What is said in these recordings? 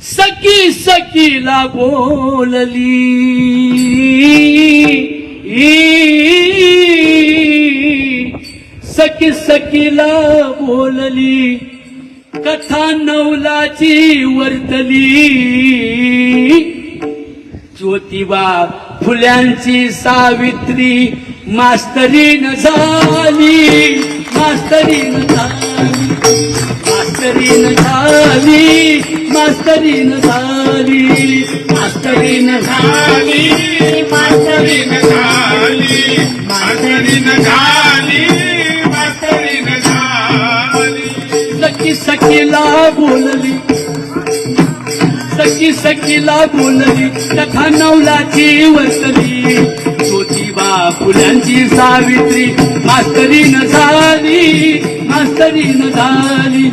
सखी सखीला बोलली. सखी सखीला बोलली. कथा नवलाची वर्तली. ज्योतिबा फुल्यांची सावित्री मास्तरीन झाली मास्तरीन झाली मास्तरीन झाली मास्तरीन झाली मास्तरीन झाली मास्तरीन झाली मास्तरीन झाली मास्तरीन झाली. सखी सखीला बोलली सखी सखीला बोलली कथा नवलाची वसली. ज्योतिबा फुलांची सावित्री मास्तरीन झाली मास्तरीन झाली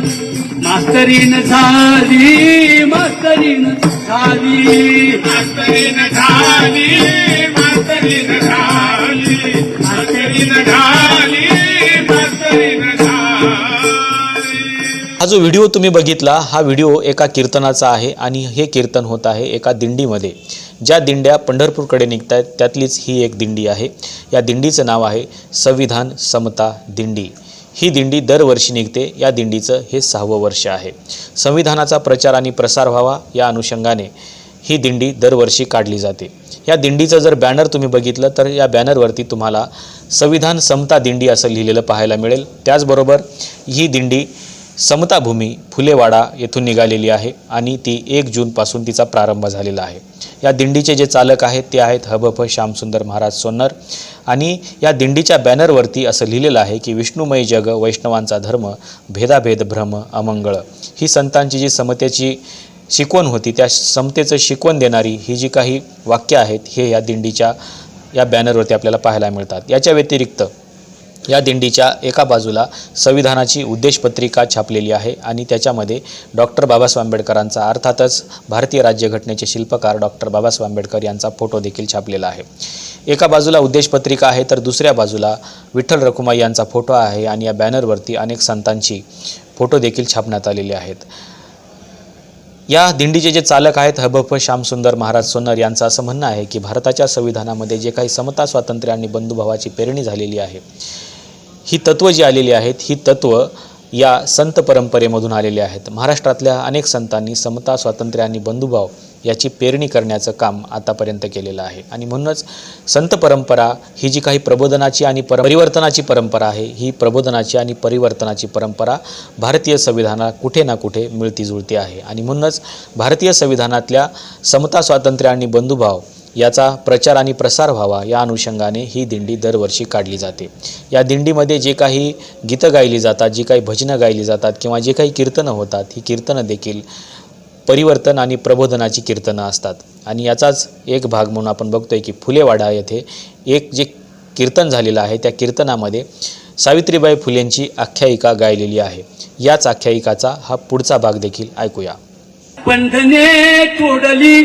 मास्तरीन झाली मास्तरीन झाली. मास्तरीन झाली मास्तरीन हा जो व्हिडिओ तुम्ही बघितला हा व्हिडिओ एका कीर्तनाचा आहे आणि हे कीर्तन होत आहे एका दिंडीमध्ये. ज्या दिंड्या पंढरपूरकडे निघत आहेत त्यातलीच ही एक दिंडी आहे. या दिंडीचं नाव आहे संविधान समता दिंडी. ही दिंडी दरवर्षी निघते या दिंडीचं हे सहावं वर्ष आहे. संविधानाचा प्रचार आणि प्रसार व्हावा या अनुषंगाने ही दिंडी दरवर्षी काढली जाते. या दिंडीचं जर बॅनर तुम्ही बघितलं तर या बॅनरवरती तुम्हाला संविधान समता दिंडी असं लिहिलेलं पाहायला मिळेल. त्याचबरोबर ही दिंडी समताभूमी फुलेवाडा येथून निघालेली आहे आणि ती एक जूनपासून तिचा प्रारंभ झालेला आहे. या दिंडीचे जे चालक आहेत ते आहेत हबफ श्यामसुंदर महाराज सोन्नर. आणि या दिंडीच्या बॅनरवरती असं लिहिलेलं आहे की विष्णुमय जग वैष्णवांचा धर्म भेदाभेद भ्रम अमंगळ. ही संतांची जी समतेची शिकवण होती त्या समतेचं शिकवण देणारी ही जी काही वाक्य आहेत हे या दिंडीच्या या बॅनरवरती आपल्याला पाहायला मिळतात. याच्या व्यतिरिक्त या दिंडीच्या एका बाजूला संविधानाची उद्देशपत्रिका छापलेली आहे आणि त्याच्यामध्ये डॉक्टर बाबासाहेब आंबेडकरांचा अर्थातच भारतीय राज्यघटनेचे शिल्पकार डॉक्टर बाबासाहेब आंबेडकर यांचा फोटो देखील छापलेला आहे. एका बाजूला उद्देशपत्रिका आहे तर दुसऱ्या बाजूला विठ्ठल रखुमाई यांचा फोटो आहे आणि या बॅनरवरती अनेक संतांची फोटो देखील छापण्यात आलेले आहेत. या दिंडीचे जे चालक आहेत हबफ श्यामसुंदर महाराज सोनर यांचं असं म्हणणं आहे की भारताच्या संविधानामध्ये जे काही समता स्वातंत्र्य आणि बंधुभावाची पेरणी झालेली आहे ही तत्त्व जी आलेली आहेत ही तत्त्व या संत परंपरेमधून आलेले आहेत. महाराष्ट्रातल्या अनेक संतांनी समता स्वातंत्र्य आणि बंधुभाव याची पेरणी करण्याचं काम आतापर्यंत केलेलं आहे. आणि म्हणूनच संत परंपरा ही जी काही प्रबोधनाची आणि पर परिवर्तनाची परंपरा आहे ही प्रबोधनाची आणि परिवर्तनाची परंपरा भारतीय संविधानात कुठे ना कुठे मिळती जुळती आहे. आणि म्हणूनच भारतीय संविधानातल्या समता स्वातंत्र्य आणि बंधुभाव याचा प्रचार आणि प्रसार व्हावा या अनुषंगाने ही दिंडी दरवर्षी काढली जाते. या दिंडीमध्ये जे काही गीतं गायली जातात जी काही भजनं गायली जातात किंवा जे काही कीर्तनं होतात ही कीर्तनं देखील परिवर्तन आणि प्रबोधनाची कीर्तनं असतात. आणि याचाच एक भाग म्हणून आपण बघतोय की फुलेवाडा येथे एक जे कीर्तन झालेलं आहे त्या कीर्तनामध्ये सावित्रीबाई फुलेंची आख्यायिका गायलेली आहे. याच आख्यायिकाचा हा पुढचा भाग देखील ऐकूया. बंधने तोडली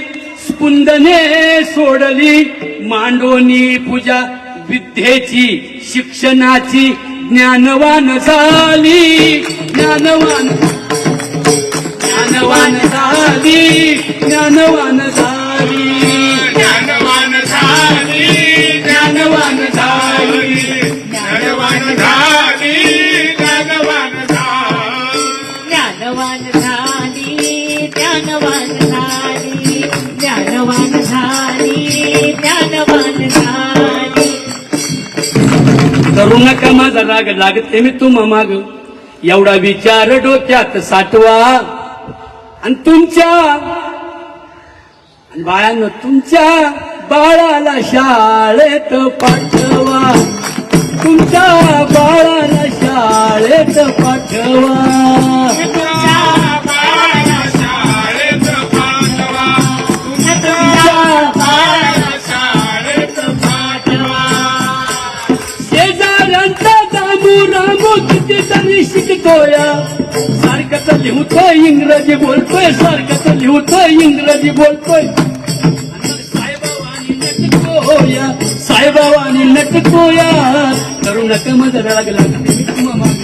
स्पुंदने सोडली मांडोनी पूजा विद्येची शिक्षणाची ज्ञानवान झाली. ज्ञानवान ज्ञानवान झाली. ज्ञानवान झाली. ज्ञानवान झाली. ज्ञानवान झाली. ज्ञानवान झाली. ज्ञानवान झाली. ज्ञानवान झाली. ज्ञानवान झाली. नका माझा राग लागते मी तुम माग? एवढा विचार डोक्यात साठवा. आणि तुमच्या आणि बाळानं तुमच्या बाळाला शाळेत पाठवा. तुमच्या कितीतरी सारखं तर लिहतोय इंग्रजी बोलतोय सारखं तर लिहतोय इंग्रजी बोलतोय. साईबाबांनी नटकोया साईबाबांनी नटकोया करू नका माझा राग लागते मी तुम्हा माग.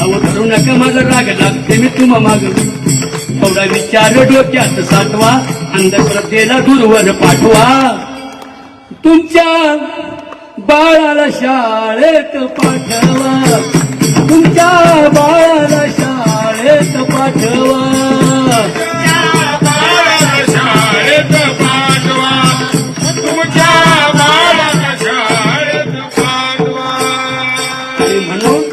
अहो करू नका माझा राग लागते मी तुम्हा माग. थोडा विचार डोक्यात साठवा अंधश्रद्धेला दूरवर पाठवा. तुमच्या बाळाला शाळेत पाठवा. तुमच्या बाळाला शाळेत पाठवा. शाळेत पाठवा तुमच्या बाळाला शाळेत पाठवा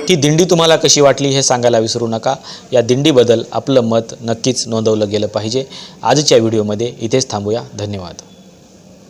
ही दिंडी तुम्हाला कशी वाटली हे सांगायला विसरू नका. या दिंडीबद्दल आपलं मत नक्कीच नोंदवलं गेलं पाहिजे. आजच्या व्हिडिओमध्ये इथेच थांबूया. धन्यवाद.